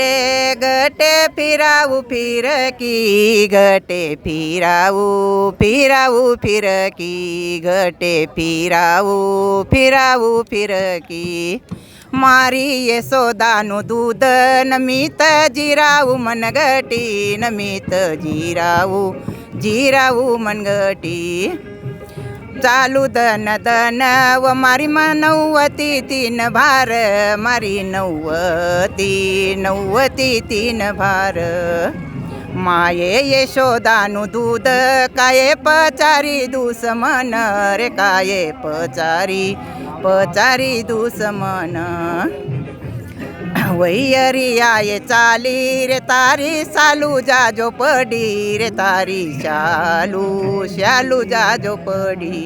गटे गटे फिराऊ फिरकी गटे फिराऊ फिराऊ फिरकी गटे फिराऊ फिराऊ फिरकी. मारी यशोदानु दूध नमित जिराऊ मनगटी नमित जिराऊ जिराऊ मनगटी. चालू धन धन व मारी नव्वती तीन भार मारी नव्वती नव्वती तीन भार. माये यशोदानु दूध काये पचारी दुसमन रे काये पचारी पचारी दुसमन वैयरी आये चाली रे तारी सालू जाजो पडी रे तारी शालू शालू जाजो पडी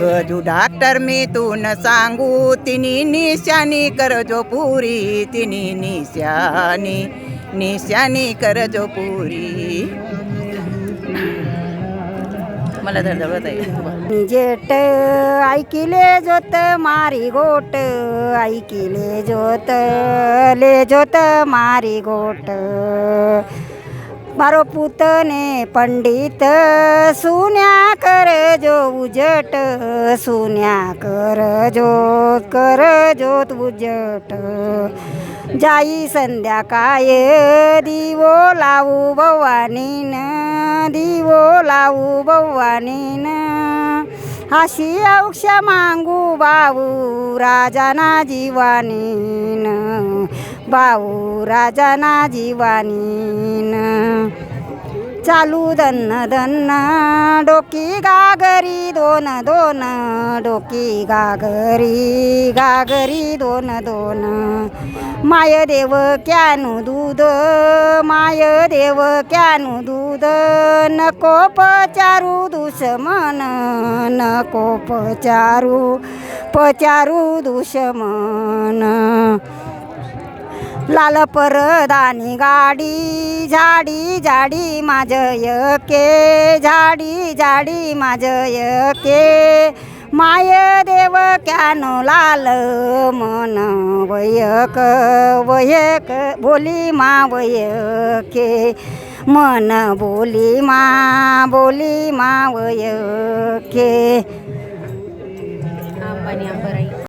गजू डॉक्टर मी तू न सांगू तिनी निशानी करजो पुरी तिनी निशानी निशानी करजो पुरी मला धडधडत आहे. जेट ऐकिले जोत मारी गोट ऐकिले जोत ले जोत मारी गोट. मारो पुतने पंडित सुन्या कर जो उजट सुन्या कर जोत कर जोत उजट. जाई संध्याकाय दिवो लावू भवानीनं दिवो लावू भवानीन हाशी औक्ष मांगू बाऊ राजाना जीवानीन. बाऊ राजाना जीवानीन. चालू धन धन डोकी गागरी दोन दोन डोकी गागरी गागरी दोन दोन. माय देव क्यानु दूध माय देव क्यानु दूध नको पचारू दुश्मन नको पचारू पचारू दुश्मन. लाल परदानी गाडी झाडी झाडी माझ यके झाडी झाडी माझ यके माय देव क्यानो लाल मन वयक वयक बोली मा वयके. मन बोली मा बोली मा वयके.